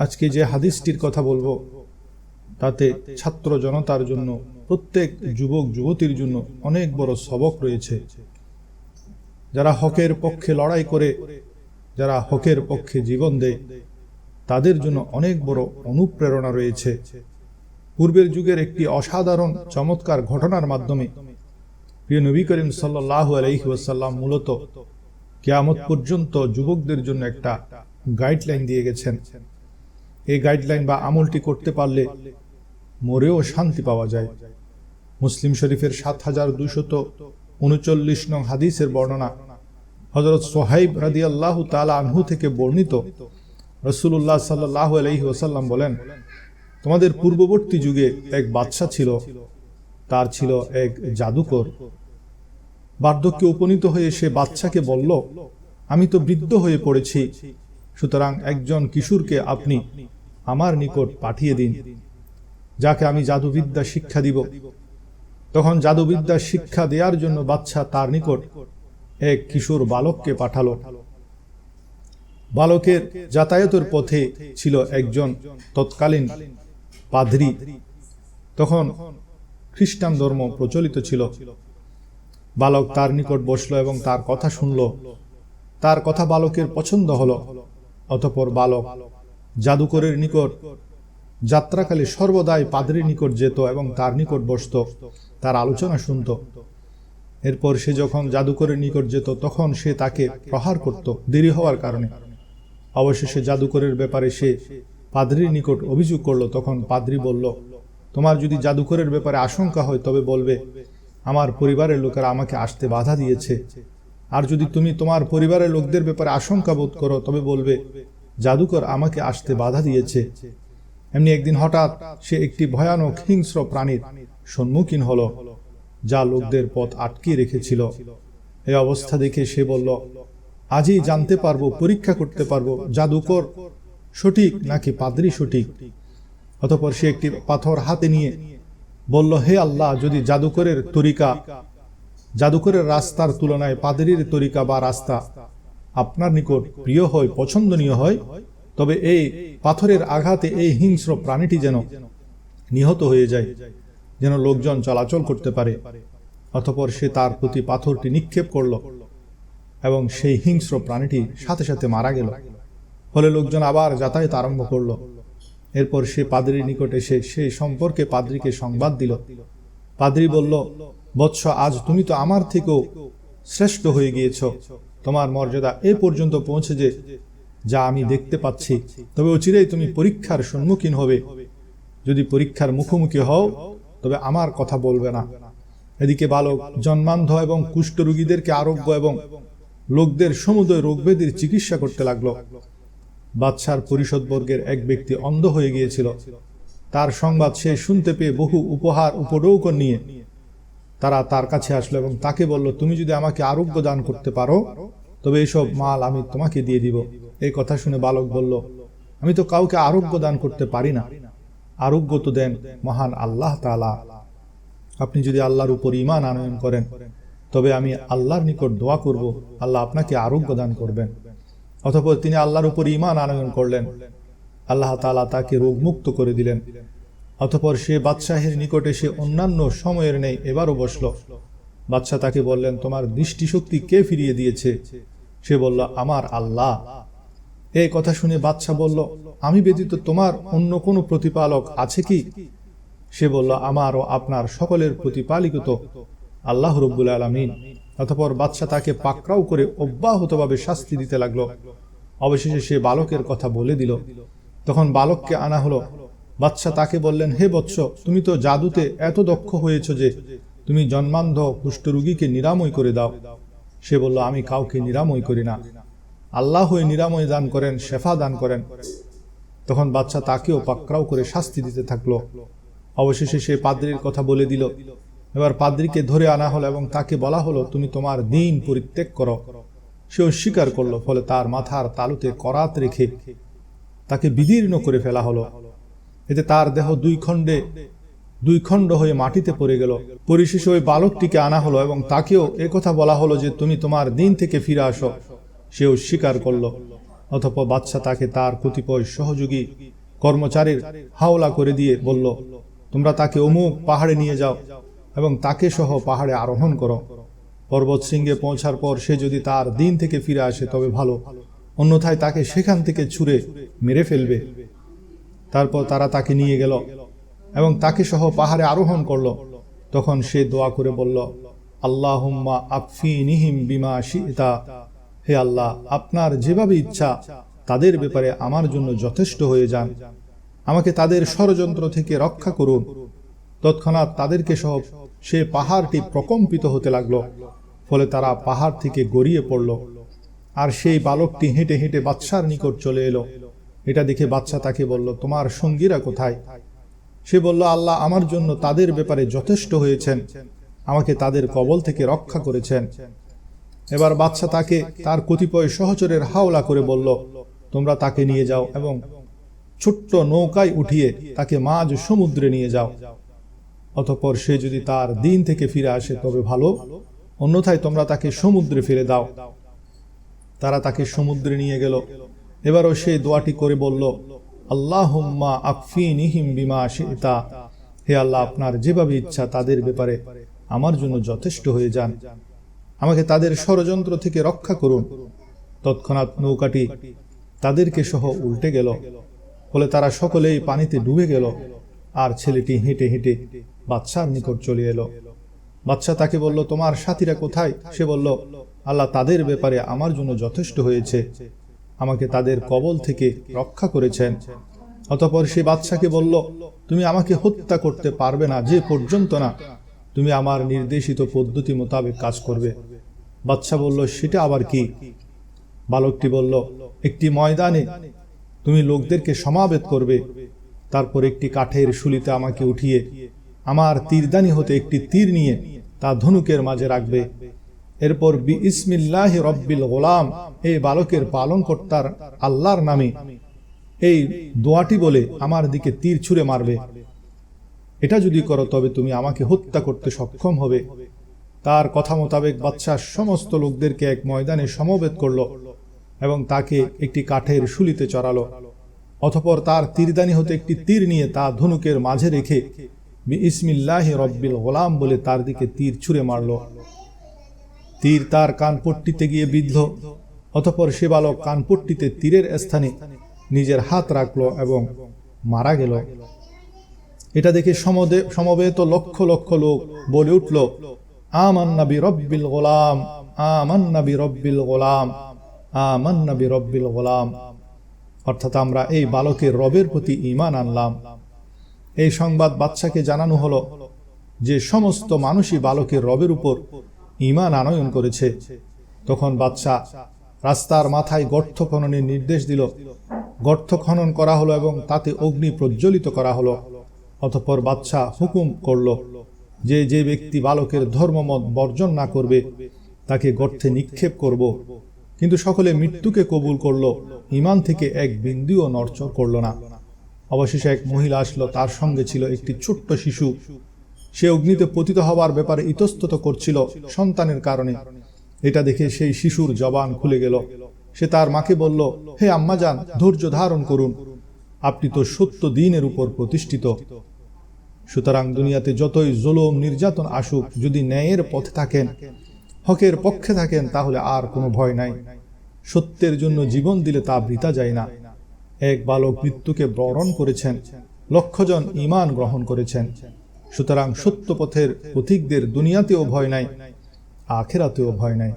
আজকে যে হাদিসটির কথা বলব, তাতে ছাত্র জনতার জন্য, প্রত্যেক যুবক, যুবতীর জন্য অনেক বড় সবক রয়েছে। যারা হকের পক্ষে লড়াই করে, যারা হকের পক্ষে জীবন দেয়, তাদের জন্য অনেক বড় অনুপ্রেরণা রয়েছে। পূর্বের যুগের একটি অসাধারণ, চমৎকার ঘটনার মাধ্যমে প্রিয় নবী করিম সাল্লাহ আলহি ওয়াসাল্লাম মূলত কেয়ামত পর্যন্ত যুবকদের জন্য একটা গাইডলাইন দিয়ে গেছেন। এই গাইডলাইন বা আমলটি করতে পারলে মরেও শান্তি পাওয়া যায়। মুসলিম শরীফের সাত হাজার দুশত উনচল্লিশ নং হাদিসের বর্ণনা হজরত সোহাইব রাদি আল্লাহ তালা আনহু থেকে বর্ণিত। রসুল্লাহ সাল্লাহ আলহি ওসাল্লাম বলেন, তোমাদের পূর্ববর্তী যুগে এক বাচ্চা ছিল। তার ছিল এক জাদুকর। বার্ধক্যে উপনীত হয়ে সে বাচ্চাকে বলল, আমি তো বৃদ্ধ হয়ে পড়েছি। সুতরাং একজন কিশোরকে আপনি আমার নিকট পাঠিয়ে দিন, যাকে আমি জাদুবিদ্যা শিক্ষা দিব। তখন জাদুবিদ্যা শিক্ষা দেওয়ার জন্য বাচ্চা তার নিকট এক কিশোর বালককে পাঠালো। বালকের যাতায়াতের পথে ছিল একজন তৎকালীন পাদ্রি। তখন খ্রিস্টান ধর্ম প্রচলিত ছিল। বালক তার নিকট বসল এবং তার কথা শুনল। তার কথা বালকের পছন্দ হলো। অতপর বালক, জাদুকরের নিকট, যাত্রাকালে সর্বদাই পাদ্রির নিকট যেত এবং তার নিকট বসত, তার আলোচনা শুনত। এরপর সে যখন জাদুকরের নিকট যেত, তখন সে তাকে প্রহার করত দেরি হওয়ার কারণে। অবশেষে জাদুকরের ব্যাপারে সে পাদ্রির নিকট অভিযোগ করল। তখন পাদ্রি বলল, তোমার যদি জাদুকরের ব্যাপারে আশঙ্কা হয়, তবে বলবে, আমার পরিবারের লোকেরা আমাকে আসতে বাধা দিয়েছে। আর যদি তুমি তোমার পরিবারের লোকদের ব্যাপারে আশঙ্কা বোধ করো, তবে বলবে, জাদুকর আমাকে আসতে বাধা দিয়েছে। এমনি একদিন হঠাৎ সে একটি ভয়ানক হিংস্র প্রাণীর সম্মুখীন হলো, যা লোকদের পথ আটকে রেখেছিল। এই অবস্থা দেখে সে বলল, আজই জানতে পারব, পরীক্ষা করতে পারব, জাদুকর সঠিক নাকি পাদ্রি সঠিক? অতপর সে একটি পাথর হাতে নিয়ে বলল, হে আল্লাহ, যদি জাদুকরের তরিকা জাদুকরের রাস্তার তুলনায় পাদরির তরিকা বা রাস্তা আপনার নিকট প্রিয় হয়, পছন্দনীয় হয়, তবে এই পাথরের আঘাতে এই হিংস্র প্রাণীটি যেন নিহত হয়ে যায়, যেন লোকজন চলাচল করতে পারে, অতপর সে তার প্রতি পাথরটি নিক্ষেপ করল এবং সেই হিংস্র প্রাণীটি সাথে সাথে মারা গেল। ফলে লোকজন আবার যাতায়াত আরম্ভ করল। এরপর সে পাদ্রির নিকট এসে সেই সম্পর্কে পাদ্রিকে সংবাদ দিল। পাদ্রি বলল বৎস, আজ তুমি তো আমার থেকেও শ্রেষ্ঠ হয়ে গিয়েছ। তোমার মর্যাদা এ পর্যন্ত পৌঁছে যে, যা আমি দেখতে পাচ্ছি। তবে অচিরেই তুমি পরীক্ষার সম্মুখীন হবে। যদি পরীক্ষার মুখোমুখি হও, তবে আমার কথা বলবে না। এদিকে বালক, জন্মান্ধ এবং কুষ্ঠ কুষ্ঠরোগীদেরকে আরোগ্য এবং লোকদের সমুদয় রোগবেদির চিকিৎসা করতে লাগল। বাদশার পরিষদবর্গের এক ব্যক্তি অন্ধ হয়ে গিয়েছিল। তার সংবাদ সে শুনতে পেয়ে বহু উপহার উপডৌকন নিয়ে তারা তার কাছে আসলো এবং তাকে বলল, তুমি যদি আমাকে আরোগ্য দান করতে পারো, তবে এসব মাল আমি তোমাকে দিয়ে দিব। এই কথা শুনে বালক বলল, আমি তো কাউকে আরোগ্য দান করতে পারি না। আরোগ্য তো দেন মহান আল্লাহ তালা আপনি যদি আল্লাহর উপর ইমান আনয়ন করেন, তবে আমি আল্লাহর নিকট দোয়া করব, আল্লাহ আপনাকে আরোগ্য দান করবেন। অতপর তিনি আল্লাহর উপর ইমান আনয়ন করলেন। আল্লাহ তালা তাকে রোগমুক্ত করে দিলেন। অতপর সে বাদশাহের নিকটে সে অন্যান্য সময়ের নেই এবারও বসল। বাদশাহ তাকে বললেন, তোমার দৃষ্টিশক্তি কে ফিরিয়ে দিয়েছে? সে বলল, আমার আল্লাহ। এই কথা শুনে বাদশাহ বলল, আমি ব্যতীত তোমার অন্য কোনো প্রতিপালক আছে কি? সে বলল, আমার ও আপনার সকলের প্রতিপালিত আল্লাহ রব্বুল আলমিন। অতপর বাদশাহ তাকে পাকড়াও করে অব্যাহতভাবে শাস্তি দিতে লাগল। অবশেষে সে বালকের কথা বলে দিল। তখন বালককে আনা হলো বাদশাহ তাকে বললেন, হে বৎস, তুমি তো জাদুতে এত দক্ষ হয়েছ যে তুমি জন্মান্ধ কুষ্ঠরোগীকে নিরাময় করে দাও। সে বলল, আমি কাউকে নিরাময় করি না। আল্লাহ হয়ে নিরাময় দান করেন, শেফা দান করেন। তখন বাচ্চা তাকেও পাকড়াও করে শাস্তি দিতে থাকল। অবশেষে সে পাদ্রির কথা বলে দিল। এবার পাদ্রিকে ধরে আনা হলো এবং তাকে বলা হলো, তুমি তোমার দিন পরিত্যাগ করো। সে অস্বীকার করল, ফলে তার মাথার তালুতে করাত রেখে তাকে বিদীর্ণ করে ফেলা হলো। এতে তার দেহ দুই খণ্ডে, দুই খণ্ড হয়ে মাটিতে পড়ে গেল। পরিশেষে ওই বালকটিকে আনা হলো এবং তাকেও কথা বলা হলো যে, তুমি তোমার দিন থেকে ফিরে আসো। সেও স্বীকার করল। অথবা বাদশা তাকে তার কতিপয় সহযোগী কর্মচারীর হাওলা করে দিয়ে বলল, তোমরা তাকে অমুক পাহাড়ে নিয়ে যাও এবং তাকে সহ পাহাড়ে আরোহণ করো। পর্বত শৃঙ্গে পৌঁছার পর সে যদি তার দিন থেকে ফিরে আসে তবে ভালো। অন্যথায় তাকে সেখান থেকে ছুঁড়ে মেরে ফেলবে। তারপর তারা তাকে নিয়ে গেল এবং তাকে সহ পাহাড়ে আরোহণ করল। তখন সে দোয়া করে বলল, আল্লাহুম্মা আফি নিহিম বিমা শিতা। হে আল্লাহ, আপনার যেভাবে ইচ্ছা তাদের ব্যাপারে আমার জন্য যথেষ্ট হয়ে যান। আমাকে তাদের ষড়যন্ত্র থেকে রক্ষা করুন। তৎক্ষণাৎ তাদেরকে সহ সে পাহাড়টি প্রকম্পিত হতে লাগল। ফলে তারা পাহাড় থেকে গড়িয়ে পড়ল। আর সেই বালকটি হেঁটে হেঁটে বাদশার নিকট চলে এলো। এটা দেখে বাচ্চা তাকে বলল, তোমার সঙ্গীরা কোথায়? সে বলল, আল্লাহ আমার জন্য তাদের ব্যাপারে যথেষ্ট হয়েছেন। আমাকে তাদের কবল থেকে রক্ষা করেছেন। এবার বাচ্চা তাকে তার কতিপয় সহচরের হাওলা করে বলল, তোমরা তাকে নিয়ে যাও এবং ছোট্ট নৌকায় উঠিয়ে তাকে মাঝ সমুদ্রে নিয়ে যাও। অতঃপর সে যদি তার দিন থেকে ফিরে আসে, তবে ভালো। অন্যথায় তোমরা তাকে সমুদ্রে ফেলে দাও। তারা তাকে সমুদ্রে নিয়ে গেল। এবারও সে দোয়াটি করে বলল, আল্লাহুম্মা আকফি নিহিম বিমা শিতা। হে আল্লাহ, আপনার যেভাবে ইচ্ছা তাদের ব্যাপারে আমার জন্য যথেষ্ট হয়ে যান। আমাকে তাদের ষড়যন্ত্র থেকে রক্ষা করুন। তৎক্ষণাৎ নৌকাটি তাদেরকে সহ উল্টে গেল। ফলে তারা সকলেই পানিতে ডুবে গেল আর ছেলেটি হেঁটে হেঁটে বাচ্চার নিকট চলে এলো। বাচ্চা তাকে বলল, তোমার সাথীরা কোথায়? সে বলল, আল্লাহ তাদের ব্যাপারে আমার জন্য যথেষ্ট হয়েছে। আমাকে তাদের কবল থেকে রক্ষা করেছেন। অতপর সে বাদশাকে বলল, তুমি আমাকে হত্যা করতে পারবে না, যে পর্যন্ত না তুমি আমার নির্দেশিত পদ্ধতি মোতাবেক কাজ করবে। বাদশা বলল, সেটা আবার কি? বালকটি বলল, একটি ময়দানে তুমি লোকদেরকে সমাবেত করবে। তারপর একটি কাঠের শুলিতে আমাকে উঠিয়ে, আমার তীরদানি হতে একটি তীর নিয়ে তা ধনুকের মাঝে রাখবে। এরপর বি ইসমিল্লাহ রব্বিল গোলাম এই বালকের পালনকর্তার আল্লাহর নামে এই দোয়াটি বলে আমার দিকে তীর ছুঁড়ে মারবে। এটা যদি করো, তবে তুমি আমাকে হত্যা করতে সক্ষম হবে। তার কথা মোতাবেক বাদশাহ সমস্ত লোকদেরকে এক ময়দানে সমবেত করল এবং তাকে একটি কাঠের শুলিতে চড়ালো। অথপর তার তীরদানি হতে একটি তীর নিয়ে তা ধনুকের মাঝে রেখে ইসমিল্লাহ রব্বিল গোলাম বলে তার দিকে তীর ছুঁড়ে মারল। তীর তার কানপট্টিতে গিয়ে বিদ্ধ অতপর সে বালক কানপট্টিতে তীরের স্থানে নিজের হাত রাখল এবং মারা গেল। এটা দেখে সমবেত লক্ষ লক্ষ লোক বলে উঠল আমান্নাবি রব্বিল গোলাম আমান্নাবি রব্বিল গোলাম আমান্নাবি রব্বিল গোলাম। অর্থাৎ আমরা এই বালকের রবের প্রতি ইমান আনলাম। এই সংবাদ বাদশাকে জানানো হলো যে সমস্ত মানুষই বালকের রবের উপর ইমান আনয়ন করেছে। তখন বাদশাহ রাস্তার মাথায় গর্ত খননের নির্দেশ দিল। গর্ত খনন করা হলো এবং তাতে অগ্নি প্রজ্বলিত করা হলো। অতঃপর বাদশাহ হুকুম করল যে যে ব্যক্তি বালকের ধর্মমত বর্জন না করবে, তাকে গর্তে নিক্ষেপ করব। কিন্তু সকলে মৃত্যুকে কবুল করল। ইমান থেকে এক বিন্দুও নড়চড় করল না। অবশেষে এক মহিলা আসলো, তার সঙ্গে ছিল একটি ছোট্ট শিশু। সে অগ্নিতে পতিত হওয়ার ব্যাপারে ইতস্তত করছিল সন্তানের কারণে। এটা দেখে সেই শিশুর জবান খুলে গেল। সে তার মাকে বলল, হে আম্মাজান, ধৈর্য ধারণ করুন। আপনি তো সত্য দিনের উপর প্রতিষ্ঠিত। সুতরাং দুনিয়াতে যতই জুলুম, নির্যাতন আসুক, যদি ন্যায়ের পথে থাকেন, হকের পক্ষে থাকেন, তাহলে আর কোনো ভয় নাই। সত্যের জন্য জীবন দিলে তা বৃতা যায় না। এক বালক মৃত্যুকে বরণ করেছেন, লক্ষজন ইমান গ্রহণ করেছেন। সুতরাং সত্য পথের পথিকদের দুনিয়াতেও ভয় নাই আখেরাতেও ভয় নাই।